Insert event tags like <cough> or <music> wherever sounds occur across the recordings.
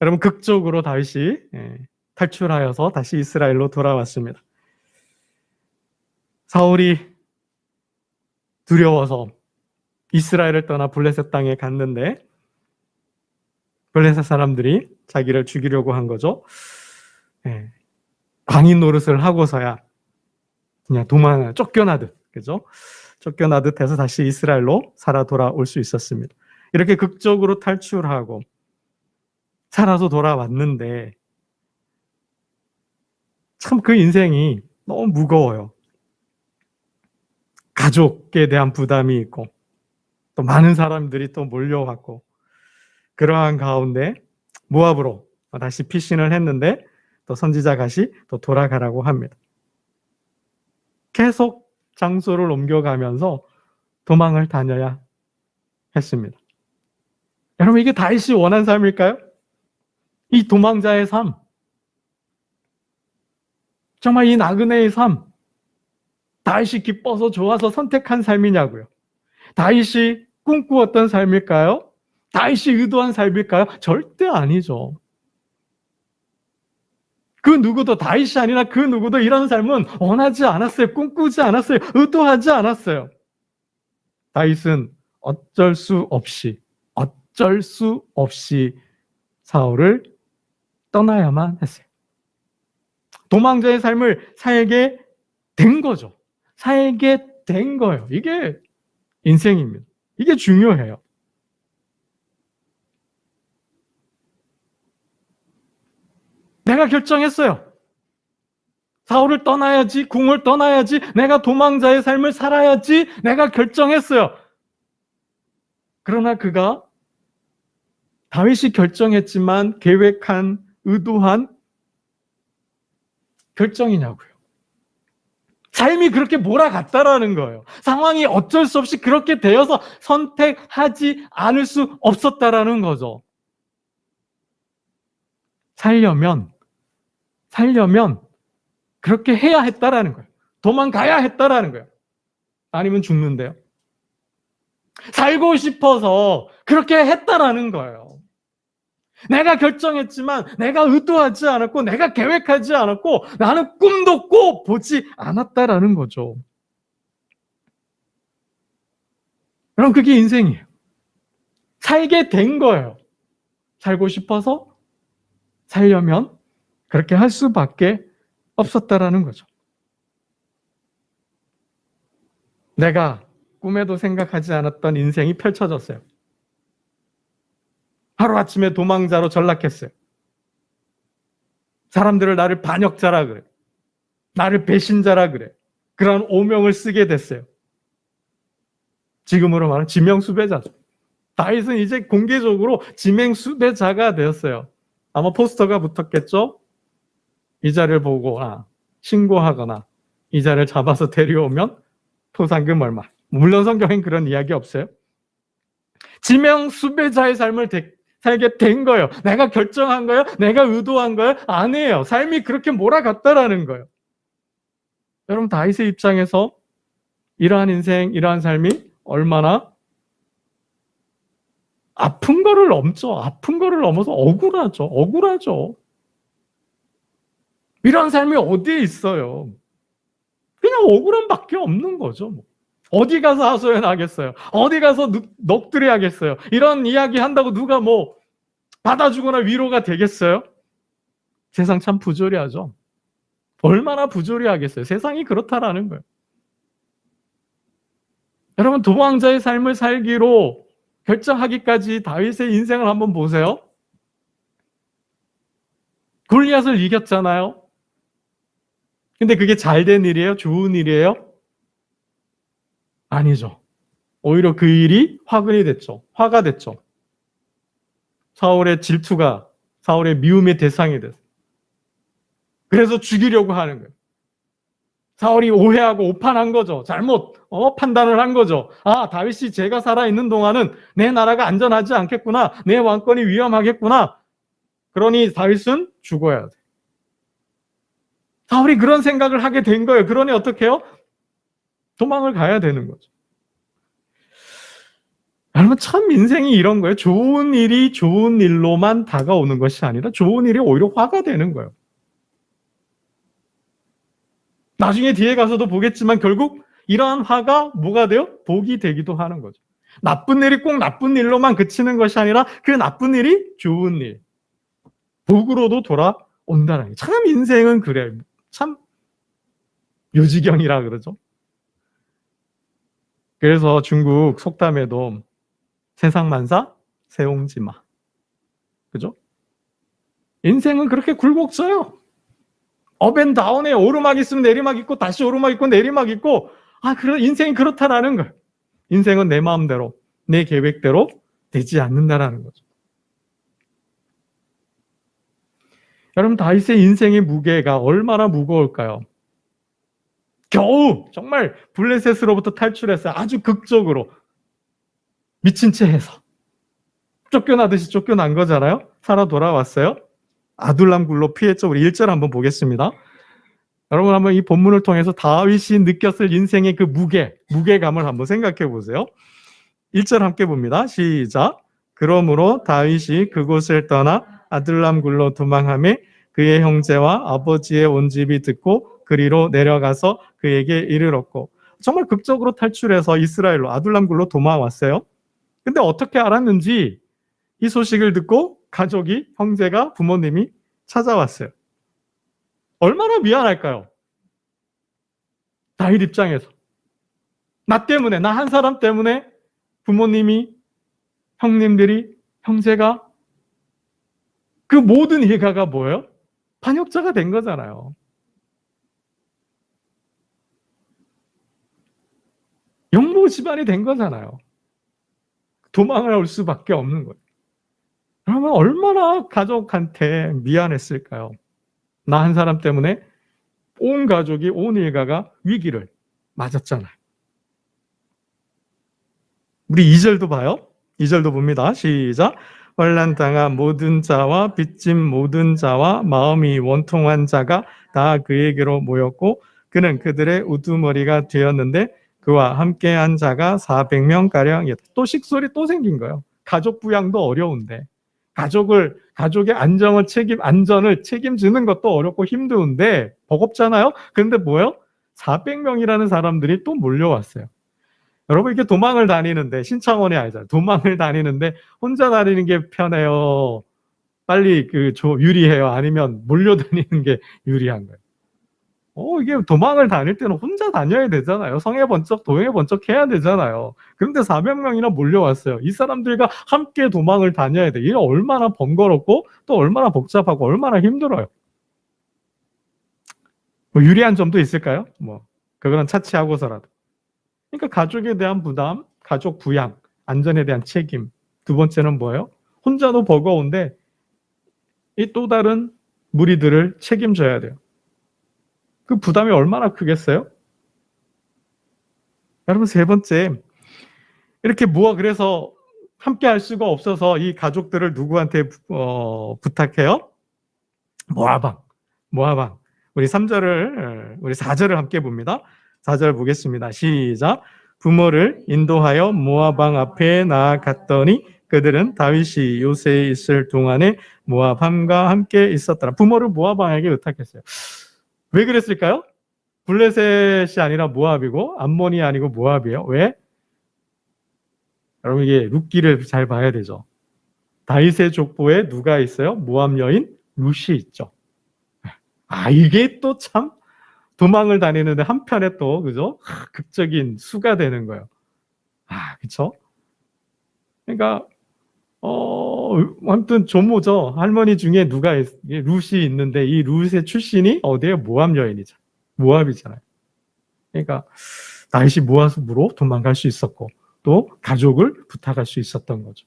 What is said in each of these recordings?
여러분 극적으로 다윗이 예, 탈출하여서 다시 이스라엘로 돌아왔습니다. 사울이 두려워서 이스라엘을 떠나 블레셋 땅에 갔는데 블레셋 사람들이 자기를 죽이려고 한 거죠. 예, 광인 노릇을 하고서야 그냥 도망 쫓겨나듯 그죠? 쫓겨나듯 해서 다시 이스라엘로 살아 돌아올 수 있었습니다. 이렇게 극적으로 탈출하고 살아서 돌아왔는데 참 그 인생이 너무 무거워요. 가족에 대한 부담이 있고 또 많은 사람들이 또 몰려왔고 그러한 가운데 모압으로 다시 피신을 했는데 또 선지자 가시 또 돌아가라고 합니다. 계속 장소를 옮겨가면서 도망을 다녀야 했습니다. 여러분 이게 다윗이 원한 삶일까요? 이 도망자의 삶, 정말 이 나그네의 삶, 다윗이 기뻐서 좋아서 선택한 삶이냐고요. 다윗이 꿈꾸었던 삶일까요? 다윗이 의도한 삶일까요? 절대 아니죠. 그 누구도 다윗이 아니라 그 누구도 이런 삶은 원하지 않았어요. 꿈꾸지 않았어요. 의도하지 않았어요. 다윗은 어쩔 수 없이 어쩔 수 없이 사울을 떠나야만 했어요. 도망자의 삶을 살게 된 거죠. 살게 된 거예요. 이게 인생입니다. 이게 중요해요. 내가 결정했어요. 사울을 떠나야지, 궁을 떠나야지, 내가 도망자의 삶을 살아야지, 내가 결정했어요. 그러나 그가 다윗이 결정했지만 계획한, 의도한 결정이냐고요. 삶이 그렇게 몰아갔다라는 거예요. 상황이 어쩔 수 없이 그렇게 되어서 선택하지 않을 수 없었다라는 거죠. 살려면, 살려면 그렇게 해야 했다라는 거예요. 도망가야 했다라는 거예요. 아니면 죽는데요. 살고 싶어서 그렇게 했다라는 거예요. 내가 결정했지만 내가 의도하지 않았고 내가 계획하지 않았고 나는 꿈도 꿔 보지 않았다라는 거죠. 그럼 그게 인생이에요. 살게 된 거예요. 살고 싶어서 살려면 그렇게 할 수밖에 없었다라는 거죠. 내가 꿈에도 생각하지 않았던 인생이 펼쳐졌어요. 하루아침에 도망자로 전락했어요. 사람들을 나를 반역자라 그래. 나를 배신자라 그래. 그런 오명을 쓰게 됐어요. 지금으로 말하면 지명수배자죠. 다윗은 이제 공개적으로 지명수배자가 되었어요. 아마 포스터가 붙었겠죠? 이 자를 보거나 신고하거나 이 자를 잡아서 데려오면 포상금 얼마. 물론 성경엔 그런 이야기 없어요. 지명 수배자의 삶을 대, 살게 된 거예요. 내가 결정한 거예요? 내가 의도한 거예요? 아니에요. 삶이 그렇게 몰아갔다라는 거예요. 여러분 다윗의 입장에서 이러한 인생, 이러한 삶이 얼마나 아픈 거를 넘죠. 아픈 거를 넘어서 억울하죠. 억울하죠. 이런 삶이 어디에 있어요? 그냥 억울함밖에 없는 거죠. 뭐. 어디 가서 하소연하겠어요? 어디 가서 넋두려야겠어요? 이런 이야기 한다고 누가 뭐 받아주거나 위로가 되겠어요? 세상 참 부조리하죠. 얼마나 부조리하겠어요? 세상이 그렇다라는 거예요. 여러분 도망자의 삶을 살기로 결정하기까지 다윗의 인생을 한번 보세요. 골리앗을 이겼잖아요. 근데 그게 잘 된 일이에요? 좋은 일이에요? 아니죠. 오히려 그 일이 화근이 됐죠. 화가 됐죠. 사울의 질투가 사울의 미움의 대상이 됐어. 그래서 죽이려고 하는 거예요. 사울이 오해하고 오판한 거죠. 잘못 어, 판단을 한 거죠. 아 다윗이 제가 살아 있는 동안은 내 나라가 안전하지 않겠구나. 내 왕권이 위험하겠구나. 그러니 다윗은 죽어야 돼. 사울이 그런 생각을 하게 된 거예요. 그러니 어떻게 해요? 도망을 가야 되는 거죠. 여러분 참 인생이 이런 거예요. 좋은 일이 좋은 일로만 다가오는 것이 아니라 좋은 일이 오히려 화가 되는 거예요. 나중에 뒤에 가서도 보겠지만 결국 이러한 화가 뭐가 돼요? 복이 되기도 하는 거죠. 나쁜 일이 꼭 나쁜 일로만 그치는 것이 아니라 그 나쁜 일이 좋은 일, 복으로도 돌아온다는 게. 참 인생은 그래요. 참 묘지경이라 그러죠. 그래서 중국 속담에도 세상만사 세옹지마. 그죠? 인생은 그렇게 굴곡져요. 업앤다운에 오르막 있으면 내리막 있고 다시 오르막 있고 내리막 있고 아, 그래 인생이 그렇다라는 거예요. 인생은 내 마음대로 내 계획대로 되지 않는다라는 거죠. 여러분 다윗의 인생의 무게가 얼마나 무거울까요? 겨우 정말 블레셋으로부터 탈출했어요. 아주 극적으로 미친 채 해서 쫓겨나듯이 쫓겨난 거잖아요. 살아 돌아왔어요. 아둘람 굴로 피했죠. 우리 1절 한번 보겠습니다. 여러분 한번 이 본문을 통해서 다윗이 느꼈을 인생의 그 무게, 무게감을 한번 생각해 보세요. 1절 함께 봅니다. 시작. 그러므로 다윗이 그곳을 떠나 아둘람 굴로 도망하며 그의 형제와 아버지의 온 집이 듣고 그리로 내려가서 그에게 이르렀고 정말 극적으로 탈출해서 이스라엘로 아둘람 굴로 도망왔어요. 근데 어떻게 알았는지 이 소식을 듣고 가족이 형제가 부모님이 찾아왔어요. 얼마나 미안할까요? 다윗 입장에서 나 때문에 나 한 사람 때문에 부모님이 형님들이 형제가 그 모든 일가가 뭐예요? 반역자가 된 거잖아요. 영모 집안이 된 거잖아요. 도망을 올 수밖에 없는 거예요. 그러면 얼마나 가족한테 미안했을까요? 나 한 사람 때문에 온 가족이 온 일가가 위기를 맞았잖아요. 우리 2절도 봐요. 2절도 봅니다. 시작. 환란 당한 모든 자와 빚진 모든 자와 마음이 원통한 자가 다 그에게로 모였고 그는 그들의 우두머리가 되었는데 그와 함께한 자가 400명 가량이었다. 또 식솔이 또 생긴 거예요. 가족 부양도 어려운데 가족을 가족의 안정을 책임 안전을 책임지는 것도 어렵고 힘든데 버겁잖아요. 근데 뭐요? 400명이라는 사람들이 또 몰려왔어요. 여러분 이렇게 도망을 다니는데 신창원이 아니잖아요. 도망을 다니는데 혼자 다니는 게 편해요. 빨리 그 유리해요. 아니면 몰려다니는 게 유리한 거예요. 어, 이게 도망을 다닐 때는 혼자 다녀야 되잖아요. 성에 번쩍, 도에 번쩍 해야 되잖아요. 그런데 400명이나 몰려왔어요. 이 사람들과 함께 도망을 다녀야 돼. 이게 얼마나 번거롭고 또 얼마나 복잡하고 얼마나 힘들어요. 뭐 유리한 점도 있을까요? 뭐, 그거는 차치하고서라도. 그러니까 가족에 대한 부담, 가족 부양, 안전에 대한 책임. 두 번째는 뭐예요? 혼자도 버거운데 이 또 다른 무리들을 책임져야 돼요. 그 부담이 얼마나 크겠어요? 여러분 세 번째 이렇게 무엇 그래서 함께 할 수가 없어서 이 가족들을 누구한테 어, 부탁해요? 모아방, 모아방. 우리 3절을 우리 4절을 함께 봅니다. 4절 보겠습니다. 시작. 부모를 인도하여 모아방 앞에 나아갔더니 그들은 다윗이 요새에 있을 동안에 모아밤과 함께 있었더라. 부모를 모아방에게 의탁했어요. 왜 그랬을까요? 블레셋이 아니라 모압이고 암몬이 아니고 모압이에요. 왜? 여러분 이게 룻기를 잘 봐야 되죠. 다윗의 족보에 누가 있어요? 모압 여인 룻이 있죠. 아 이게 또 참 도망을 다니는데 한편에 또 그죠? 극적인 수가 되는 거예요. 아 그쵸? 그러니까 어, 아무튼 조모죠. 할머니 중에 누가 있, 룻이 있는데 이 룻의 출신이 어디에 모압 여인이죠. 모압이잖아요. 그러니까 다윗이 모압으로 도망갈 수 있었고 또 가족을 부탁할 수 있었던 거죠.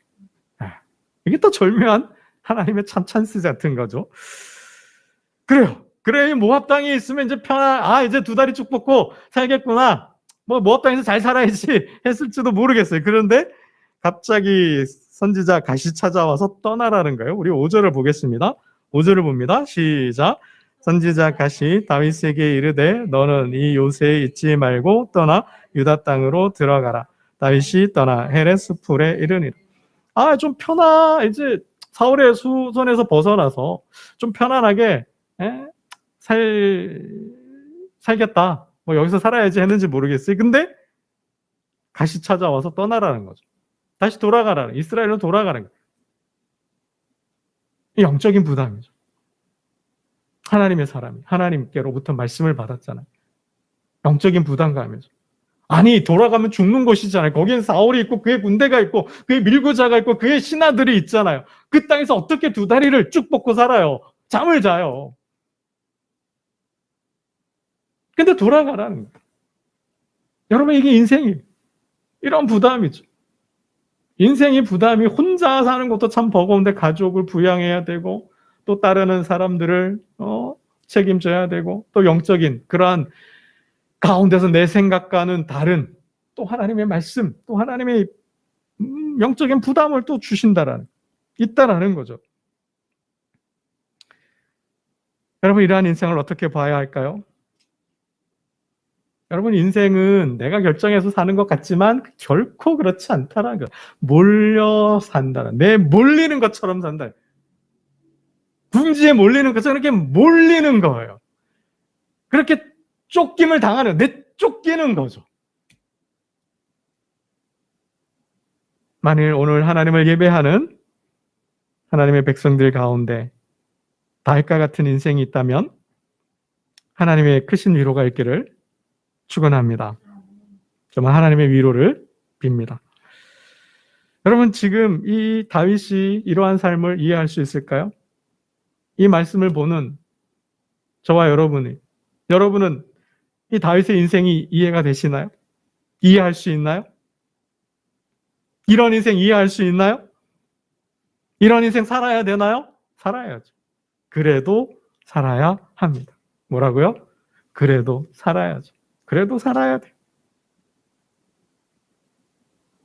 아, 이게 또 절묘한 하나님의 참 찬스 같은 거죠. 그래요. 그래 모압 땅에 있으면 이제 편한 아 이제 두 다리 쭉 뻗고 살겠구나. 뭐 모압 땅에서 잘 살아야지 <laughs> 했을지도 모르겠어요. 그런데 갑자기 선지자 가시 찾아와서 떠나라는 거예요. 우리 5절을 보겠습니다. 5절을 봅니다. 시작. 선지자 가시 다윗에게 이르되 너는 이 요새에 있지 말고 떠나 유다 땅으로 들어가라. 다윗이 떠나 헤레스 풀에 이르니라. 아, 좀 편하, 이제 사울의 수선에서 벗어나서 좀 편안하게, 에? 살, 살겠다. 뭐 여기서 살아야지 했는지 모르겠어요. 근데 다시 찾아와서 떠나라는 거죠. 다시 돌아가라는, 이스라엘로 돌아가는 영적인 부담이죠. 하나님의 사람이 하나님께로부터 말씀을 받았잖아요. 영적인 부담감이죠. 아니 돌아가면 죽는 곳이잖아요. 거기엔 사울이 있고 그의 군대가 있고 그의 밀고자가 있고 그의 신하들이 있잖아요. 그 땅에서 어떻게 두 다리를 쭉 뻗고 살아요? 잠을 자요. 근데 돌아가라는 거예요. 여러분 이게 인생이 이런 부담이죠. 인생의 부담이 혼자 사는 것도 참 버거운데 가족을 부양해야 되고 또 따르는 사람들을 어, 책임져야 되고 또 영적인 그러한 가운데서 내 생각과는 다른 또 하나님의 말씀 또 하나님의 음, 영적인 부담을 또 주신다라는 있다라는 거죠. 여러분 이러한 인생을 어떻게 봐야 할까요? 여러분 인생은 내가 결정해서 사는 것 같지만 결코 그렇지 않다라는 거. 몰려 산다는 내 몰리는 것처럼 산다. 궁지에 몰리는 것처럼 이렇게 몰리는 거예요. 그렇게 쫓김을 당하는 내 쫓기는 거죠. 만일 오늘 하나님을 예배하는 하나님의 백성들 가운데 다윗과 같은 인생이 있다면 하나님의 크신 위로가 있기를 축원합니다. 정말 하나님의 위로를 빕니다. 여러분 지금 이 다윗이 이러한 삶을 이해할 수 있을까요? 이 말씀을 보는 저와 여러분이 여러분은 이 다윗의 인생이 이해가 되시나요? 이해할 수 있나요? 이런 인생 이해할 수 있나요? 이런 인생 살아야 되나요? 살아야죠. 그래도 살아야 합니다. 뭐라고요? 그래도 살아야죠. 그래도 살아야 돼.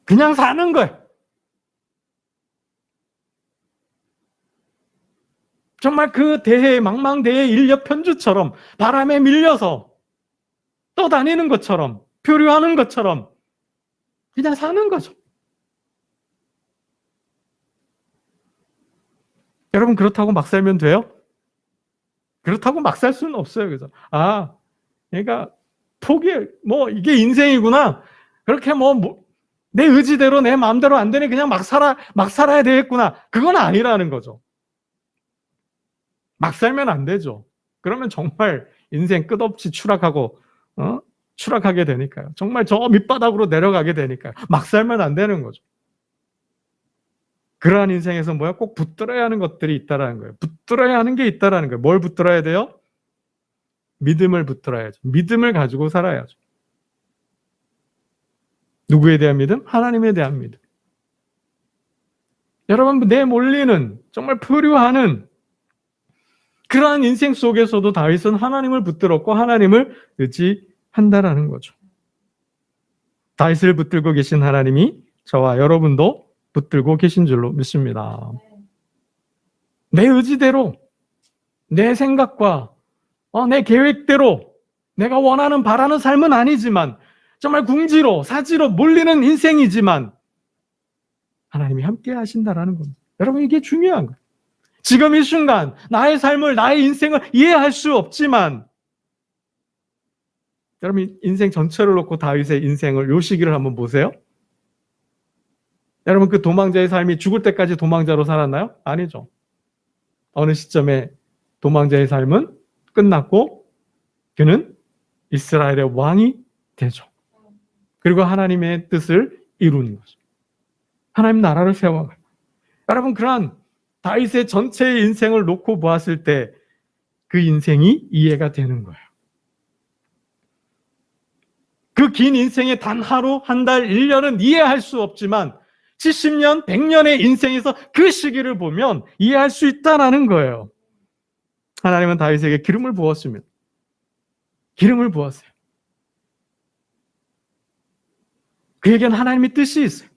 그냥 사는 거예요. 정말 그 대해 망망대해 인력 편주처럼 바람에 밀려서 떠다니는 것처럼 표류하는 것처럼 그냥 사는 거죠. 여러분 그렇다고 막 살면 돼요? 그렇다고 막 살 수는 없어요. 그래서 아, 그러니까 포기 뭐 이게 인생이구나. 그렇게 뭐내 의지대로 내 마음대로 안 되니 그냥 막 살아 막 살아야 되겠구나. 그건 아니라는 거죠. 막 살면 안 되죠. 그러면 정말 인생 끝없이 추락하고 어? 추락하게 되니까요. 정말 저 밑바닥으로 내려가게 되니까요. 막 살면 안 되는 거죠. 그러한 인생에서 뭐야? 꼭 붙들어야 하는 것들이 있다라는 거예요. 붙들어야 하는 게 있다라는 거예요. 뭘 붙들어야 돼요? 믿음을 붙들어야죠. 믿음을 가지고 살아야죠. 누구에 대한 믿음? 하나님에 대한 믿음. 여러분, 내 몰리는, 정말 표류하는 그러한 인생 속에서도 다윗은 하나님을 붙들었고 하나님을 의지한다라는 거죠. 다윗을 붙들고 계신 하나님이 저와 여러분도 붙들고 계신 줄로 믿습니다. 내 의지대로, 내 생각과 어, 내 계획대로 내가 원하는 바라는 삶은 아니지만 정말 궁지로 사지로 몰리는 인생이지만 하나님이 함께 하신다라는 겁니다. 여러분 이게 중요한 거예요. 지금 이 순간 나의 삶을 나의 인생을 이해할 수 없지만 여러분 인생 전체를 놓고 다윗의 인생을 요 시기를 한번 보세요. 여러분 그 도망자의 삶이 죽을 때까지 도망자로 살았나요? 아니죠. 어느 시점에 도망자의 삶은 끝났고 그는 이스라엘의 왕이 되죠. 그리고 하나님의 뜻을 이루는 거죠. 하나님 나라를 세워가요. 여러분 그러한 다윗의 전체의 인생을 놓고 보았을 때 그 인생이 이해가 되는 거예요. 그 긴 인생의 단 하루, 한 달, 1년은 이해할 수 없지만 70년, 100년의 인생에서 그 시기를 보면 이해할 수 있다라는 거예요. 하나님은 다윗에게 기름을 부었습니다. 기름을 부었어요. 그에겐 하나님의 뜻이 있어요.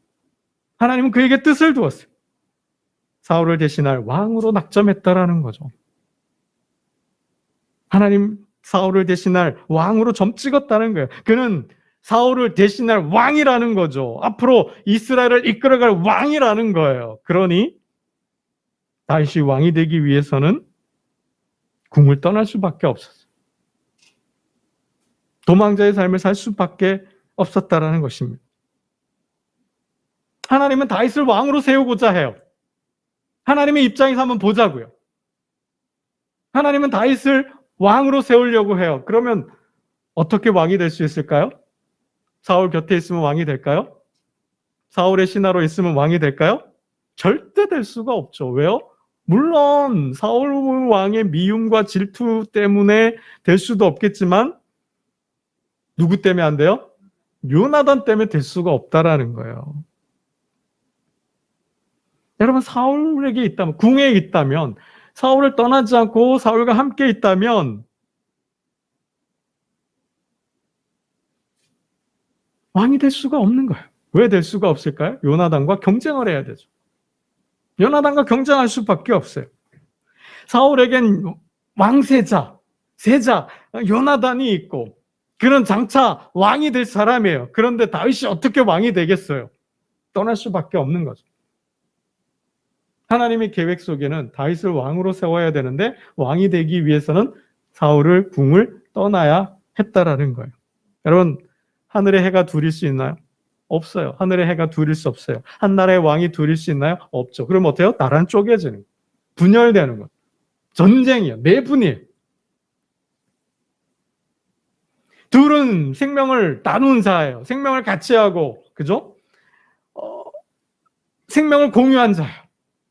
하나님은 그에게 뜻을 두었어요. 사울을 대신할 왕으로 낙점했다라는 거죠. 하나님 사울을 대신할 왕으로 점 찍었다는 거예요. 그는 사울을 대신할 왕이라는 거죠. 앞으로 이스라엘을 이끌어갈 왕이라는 거예요. 그러니 다윗이 왕이 되기 위해서는 궁을 떠날 수밖에 없었어요. 도망자의 삶을 살 수밖에 없었다라는 것입니다. 하나님은 다윗을 왕으로 세우고자 해요. 하나님의 입장에서 한번 보자고요. 하나님은 다윗을 왕으로 세우려고 해요. 그러면 어떻게 왕이 될 수 있을까요? 사울 곁에 있으면 왕이 될까요? 사울의 신하로 있으면 왕이 될까요? 절대 될 수가 없죠. 왜요? 물론 사울 왕의 미움과 질투 때문에 될 수도 없겠지만 누구 때문에 안 돼요? 요나단 때문에 될 수가 없다라는 거예요. 여러분 사울에게 있다면 궁에 있다면 사울을 떠나지 않고 사울과 함께 있다면 왕이 될 수가 없는 거예요. 왜 될 수가 없을까요? 요나단과 경쟁을 해야 되죠. 요나단과 경쟁할 수밖에 없어요. 사울에겐 왕세자, 세자, 요나단이 있고 그는 장차 왕이 될 사람이에요. 그런데 다윗이 어떻게 왕이 되겠어요? 떠날 수밖에 없는 거죠. 하나님의 계획 속에는 다윗을 왕으로 세워야 되는데 왕이 되기 위해서는 사울을 궁을 떠나야 했다라는 거예요. 여러분 하늘의 해가 둘일 수 있나요? 없어요. 하늘의 해가 둘일 수 없어요. 한 나라의 왕이 둘일 수 있나요? 없죠. 그럼 어때요? 나라는 쪼개지는. 분열되는 거예요. 전쟁이에요. 내분이에요. 둘은 생명을 나눈 자예요. 생명을 같이 하고, 그죠? 어, 생명을 공유한 자예요.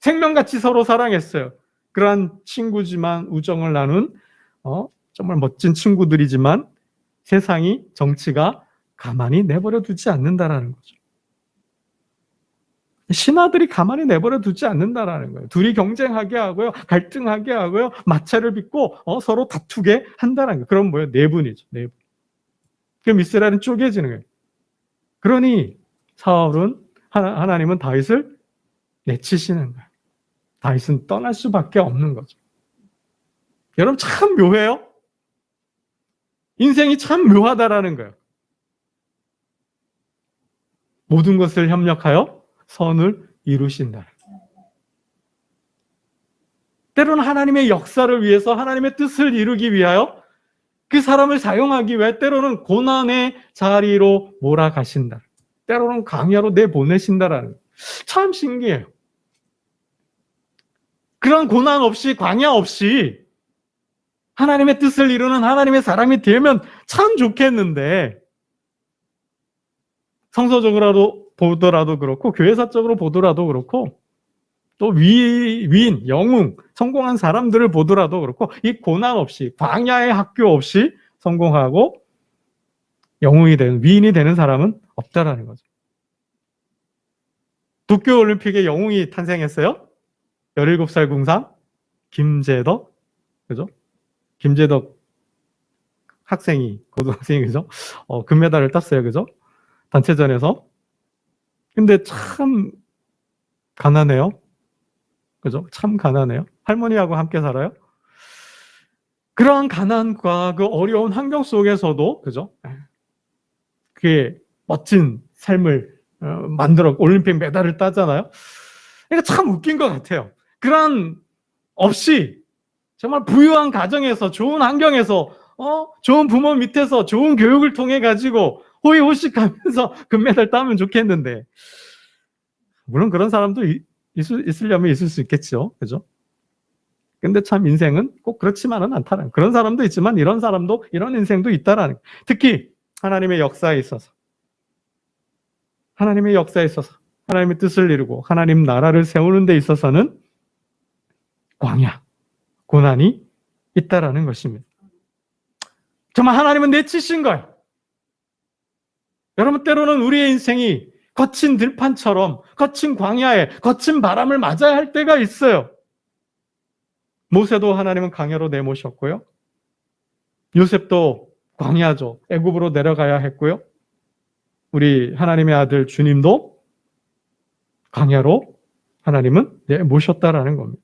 생명같이 서로 사랑했어요. 그러한 친구지만 우정을 나눈 어, 정말 멋진 친구들이지만 세상이 정치가 가만히 내버려 두지 않는다라는 거죠. 신하들이 가만히 내버려 두지 않는다라는 거예요. 둘이 경쟁하게 하고요, 갈등하게 하고요, 마찰을 빚고 어, 서로 다투게 한다는 거예요. 그럼 뭐예요? 내분이죠. 내분. 그럼 이스라엘은 쪼개지는 거예요. 그러니 사울은 하나, 하나님은 다윗을 내치시는 거예요. 다윗은 떠날 수밖에 없는 거죠. 여러분 참 묘해요. 인생이 참 묘하다라는 거예요. 모든 것을 협력하여 선을 이루신다. 때로는 하나님의 역사를 위해서 하나님의 뜻을 이루기 위하여 그 사람을 사용하기 위해 때로는 고난의 자리로 몰아가신다. 때로는 강야로 내보내신다라는 참 신기해요. 그런 고난 없이 광야 없이 하나님의 뜻을 이루는 하나님의 사람이 되면 참 좋겠는데 성서적으로도 보더라도 그렇고 교회사적으로 보더라도 그렇고 또 위, 위인, 영웅, 성공한 사람들을 보더라도 그렇고 이 고난 없이 광야의 학교 없이 성공하고 영웅이 되는 위인이 되는 사람은 없다라는 거죠. 도쿄 올림픽에 영웅이 탄생했어요. 17살 궁상 김재덕 그죠? 김재덕 학생이 고등학생이 그죠? 어, 금메달을 땄어요. 그죠? 단체전에서. 근데 참 가난해요. 그죠? 참 가난해요. 할머니하고 함께 살아요. 그러한 가난과 그 어려운 환경 속에서도 그죠? 그게 멋진 삶을 어, 만들어 올림픽 메달을 따잖아요. 그러니까 참 웃긴 것 같아요. 그런 없이 정말 부유한 가정에서 좋은 환경에서 어 좋은 부모 밑에서 좋은 교육을 통해 가지고 호의호식 하면서 <laughs> 금메달 따면 좋겠는데 물론 그런 사람도 있을, 있으려면 있을 수 있겠죠, 그죠? 근데 참 인생은 꼭 그렇지만은 않다는 그런 사람도 있지만 이런 사람도 이런 인생도 있다라는 특히 하나님의 역사에 있어서 하나님의 역사에 있어서 하나님의 뜻을 이루고 하나님 나라를 세우는 데 있어서는 광야, 고난이 있다라는 것입니다. 정말 하나님은 내치신 거예요. 여러분 때로는 우리의 인생이 거친 들판처럼 거친 광야에 거친 바람을 맞아야 할 때가 있어요. 모세도 하나님은 광야로 내모셨고요. 요셉도 광야죠. 애굽으로 내려가야 했고요. 우리 하나님의 아들 주님도 광야로 하나님은 내모셨다라는 겁니다.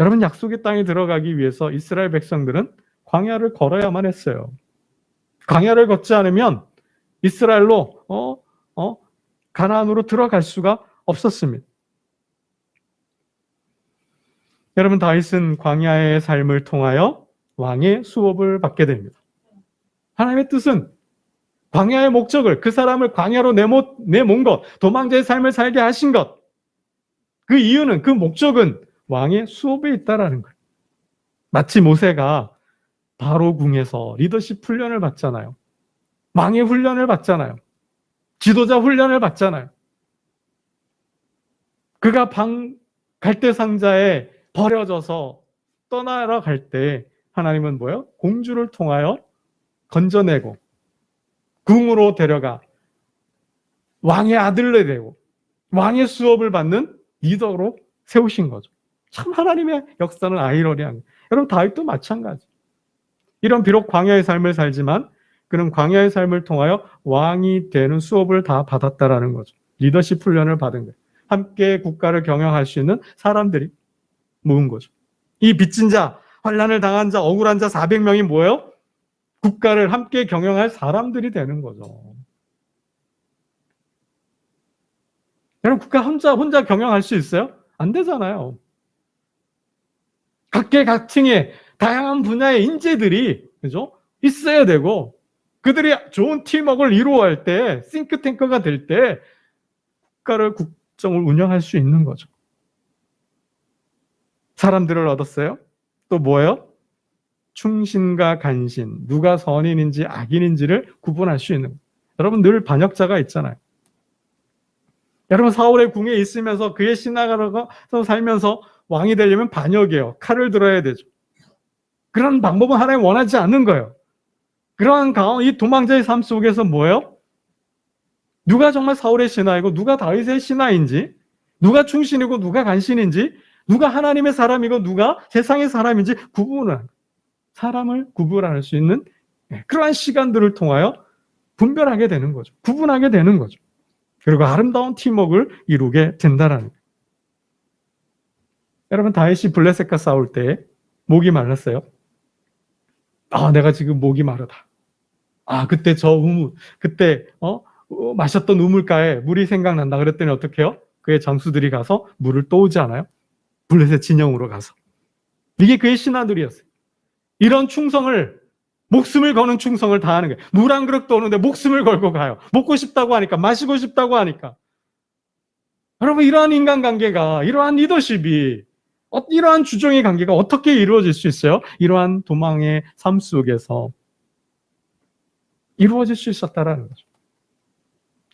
여러분 약속의 땅에 들어가기 위해서 이스라엘 백성들은 광야를 걸어야만 했어요. 광야를 걷지 않으면 이스라엘로 어, 어, 가나안으로 들어갈 수가 없었습니다. 여러분 다윗은 광야의 삶을 통하여 왕의 수업을 받게 됩니다. 하나님의 뜻은 광야의 목적을 그 사람을 광야로 내몬 것, 도망자의 삶을 살게 하신 것. 그 이유는 그 목적은 왕의 수업에 있다라는 거예요. 마치 모세가 바로 궁에서 리더십 훈련을 받잖아요. 왕의 훈련을 받잖아요. 지도자 훈련을 받잖아요. 그가 방 갈대 상자에 버려져서 떠나러 갈 때 하나님은 뭐요? 공주를 통하여 건져내고 궁으로 데려가 왕의 아들로 되고 왕의 수업을 받는 리더로 세우신 거죠. 참 하나님의 역사는 아이러니한. 여러분 다윗도 마찬가지. 이런 비록 광야의 삶을 살지만 그는 광야의 삶을 통하여 왕이 되는 수업을 다 받았다라는 거죠. 리더십 훈련을 받은 거예요. 함께 국가를 경영할 수 있는 사람들이 모은 거죠. 이 빚진 자, 환란을 당한 자, 억울한 자 400명이 뭐예요? 국가를 함께 경영할 사람들이 되는 거죠. 여러분 국가 혼자 혼자 경영할 수 있어요? 안 되잖아요. 각계각층의 다양한 분야의 인재들이 그죠? 있어야 되고 그들이 좋은 팀워크를 이루어할 때 싱크탱크가 될 때 국가를 국정을 운영할 수 있는 거죠. 사람들을 얻었어요. 또 뭐예요? 충신과 간신, 누가 선인인지 악인인지를 구분할 수 있는. 여러분 늘 반역자가 있잖아요. 여러분 사울의 궁에 있으면서 그의 신하가서 살면서 왕이 되려면 반역이에요. 칼을 들어야 되죠. 그런 방법은 하나님 원하지 않는 거예요. 그러한 가운 이 도망자의 삶 속에서 뭐예요? 누가 정말 사울의 신하이고 누가 다윗의 신하인지, 누가 충신이고 누가 간신인지, 누가 하나님의 사람이고 누가 세상의 사람인지 구분을 사람을 구분할 수 있는 예, 그러한 시간들을 통하여 분별하게 되는 거죠. 구분하게 되는 거죠. 그리고 아름다운 팀워크를 이루게 된다라는 거예요. 여러분 다윗이 블레셋과 싸울 때 목이 말랐어요. 아, 내가 지금 목이 마르다. 아, 그때 저 우물, 그때 어, 어, 마셨던 우물가에 물이 생각난다. 그랬더니 어떻게 해요? 그의 장수들이 가서 물을 떠오지 않아요? 블레셋 진영으로 가서. 이게 그의 신하들이었어요. 이런 충성을 목숨을 거는 충성을 다하는 거예요. 물 한 그릇 떠오는데 목숨을 걸고 가요. 먹고 싶다고 하니까 마시고 싶다고 하니까. 여러분 이러한 인간관계가 이러한 리더십이 어, 이러한 주종의 관계가 어떻게 이루어질 수 있어요? 이러한 도망의 삶 속에서 이루어질 수 있었다라는 거죠.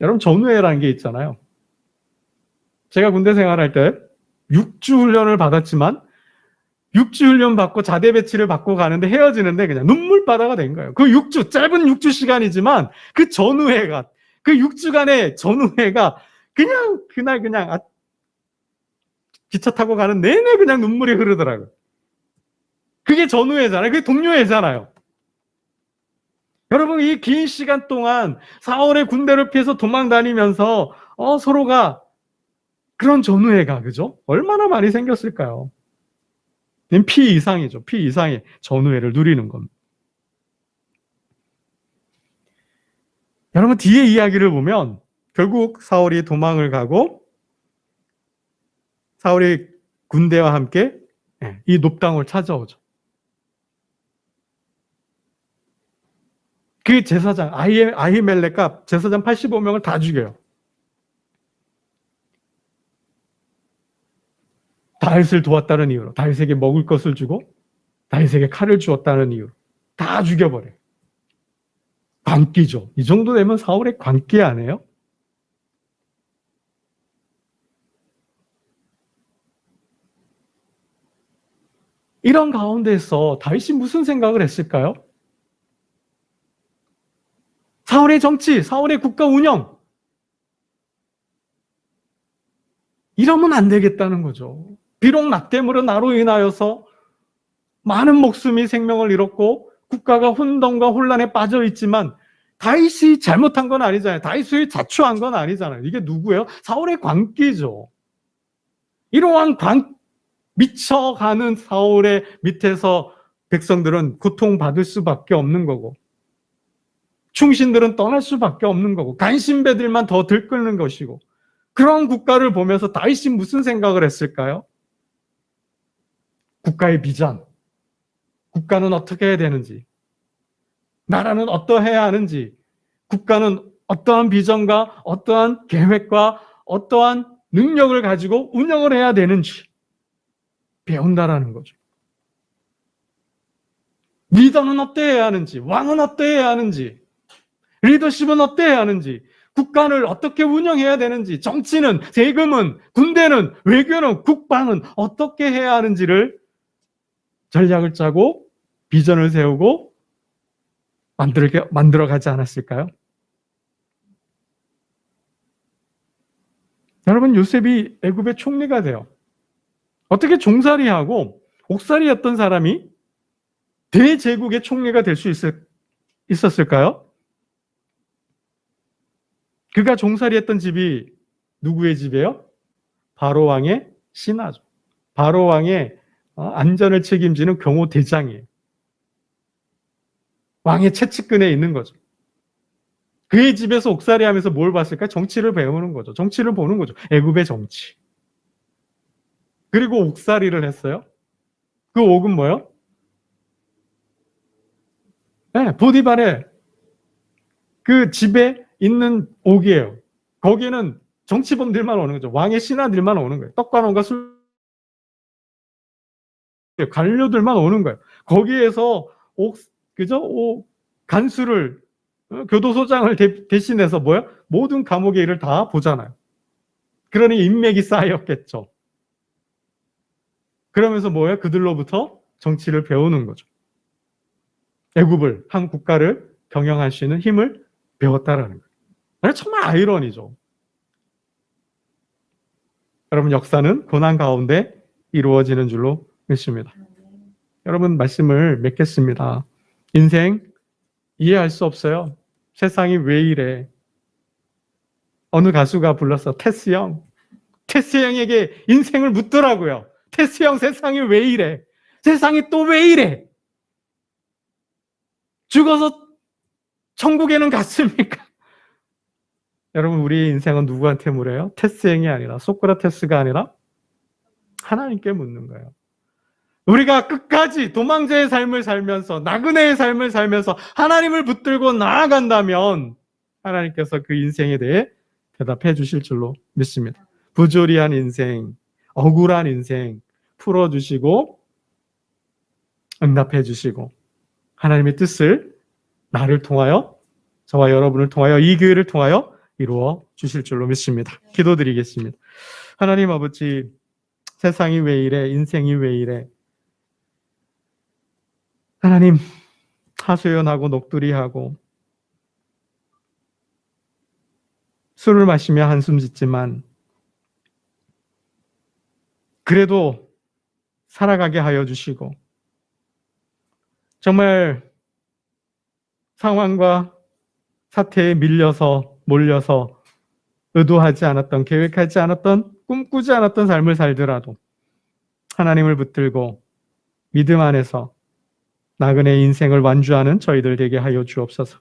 여러분 전우회라는 게 있잖아요. 제가 군대 생활할 때 6주 훈련을 받았지만 6주 훈련 받고 자대 배치를 받고 가는데 헤어지는데 그냥 눈물바다가 된 거예요. 그 6주 짧은 6주 시간이지만 그 전후회가 그 6주간의 전후회가 그냥 그날 그냥 아, 기차 타고 가는 내내 그냥 눈물이 흐르더라고요. 그게 전후회잖아요. 그게 동료회잖아요. 여러분 이 긴 시간 동안 4월에 군대를 피해서 도망 다니면서 어, 서로가 그런 전후회가 그죠? 얼마나 많이 생겼을까요? 피 이상이죠. 피 이상의 전후회를 누리는 겁니다. 여러분 뒤에 이야기를 보면 결국 사울이 도망을 가고 사울이 군대와 함께 예, 이 높당을 찾아오죠. 그 제사장 아히, 아히멜렉과 제사장 85명을 다 죽여요. 다윗을 도왔다는 이유로 다윗에게 먹을 것을 주고 다윗에게 칼을 주었다는 이유로 다 죽여버려요. 관기죠. 이 정도 되면 사울의 관기 아니에요? 이런 가운데서 다윗이 무슨 생각을 했을까요? 사울의 정치, 사울의 국가 운영. 이러면 안 되겠다는 거죠. 비록 나 때문에 나로 인하여서 많은 목숨이 생명을 잃었고 국가가 혼돈과 혼란에 빠져 있지만 다윗이 잘못한 건 아니잖아요. 다윗이 자초한 건 아니잖아요. 이게 누구예요? 사울의 광기죠. 이러한 광 미쳐가는 사울의 밑에서 백성들은 고통받을 수밖에 없는 거고 충신들은 떠날 수밖에 없는 거고 간신배들만 더 들끓는 것이고 그런 국가를 보면서 다윗이 무슨 생각을 했을까요? 국가의 비전, 국가는 어떻게 해야 되는지, 나라는 어떠해야 하는지, 국가는 어떠한 비전과 어떠한 계획과 어떠한 능력을 가지고 운영을 해야 되는지 배운다라는 거죠. 리더는 어때야 하는지, 왕은 어때야 하는지, 리더십은 어때야 하는지, 국가를 어떻게 운영해야 되는지, 정치는, 세금은, 군대는, 외교는, 국방은 어떻게 해야 하는지를 전략을 짜고 비전을 세우고 만들어, 만들어 가지 않았을까요? 여러분, 요셉이 애굽의 총리가 돼요. 어떻게 종살이하고 옥살이였던 사람이 대제국의 총리가 될 수 있었을까요? 그가 종살이했던 집이 누구의 집이에요? 바로 왕의 신하죠. 바로 왕의 어, 안전을 책임지는 경호 대장이에요. 왕의 채찍근에 있는 거죠. 그의 집에서 옥살이 하면서 뭘 봤을까? 정치를 배우는 거죠. 정치를 보는 거죠. 애굽의 정치. 그리고 옥살이를 했어요. 그 옥은 뭐요? 네, 보디발의 그 집에 있는 옥이에요. 거기는 정치범들만 오는 거죠. 왕의 신하들만 오는 거예요. 떡관원과 술 관료들만 오는 거예요. 거기에서 옥 그죠? 옥 간수를 어, 교도소장을 대, 신해서 뭐야? 모든 감옥의 일을 다 보잖아요. 그러니 인맥이 쌓였겠죠. 그러면서 뭐예요? 그들로부터 정치를 배우는 거죠. 애굽을 한 국가를 경영할 수 있는 힘을 배웠다라는 거예요. 정말 아이러니죠. 여러분 역사는 고난 가운데 이루어지는 줄로 믿습니다. 여러분 말씀을 맺겠습니다. 인생 이해할 수 없어요. 세상이 왜 이래? 어느 가수가 불렀어. 테스 형. 테스 형에게 인생을 묻더라고요. 테스 형 세상이 왜 이래? 세상이 또 왜 이래? 죽어서 천국에는 갔습니까? <laughs> 여러분 우리 인생은 누구한테 물어요? 테스형이 아니라 소크라테스가 아니라 하나님께 묻는 거예요. 우리가 끝까지 도망자의 삶을 살면서 나그네의 삶을 살면서 하나님을 붙들고 나아간다면 하나님께서 그 인생에 대해 대답해 주실 줄로 믿습니다. 부조리한 인생, 억울한 인생 풀어주시고 응답해 주시고 하나님의 뜻을 나를 통하여 저와 여러분을 통하여 이 교회를 통하여 이루어 주실 줄로 믿습니다. 기도드리겠습니다. 하나님 아버지 세상이 왜 이래 인생이 왜 이래 하나님 하소연하고 녹두리하고 술을 마시며 한숨 짓지만 그래도 살아가게 하여 주시고 정말 상황과 사태에 밀려서 몰려서 의도하지 않았던 계획하지 않았던 꿈꾸지 않았던 삶을 살더라도 하나님을 붙들고 믿음 안에서 나그네 인생을 완주하는 저희들 되게 하여 주옵소서.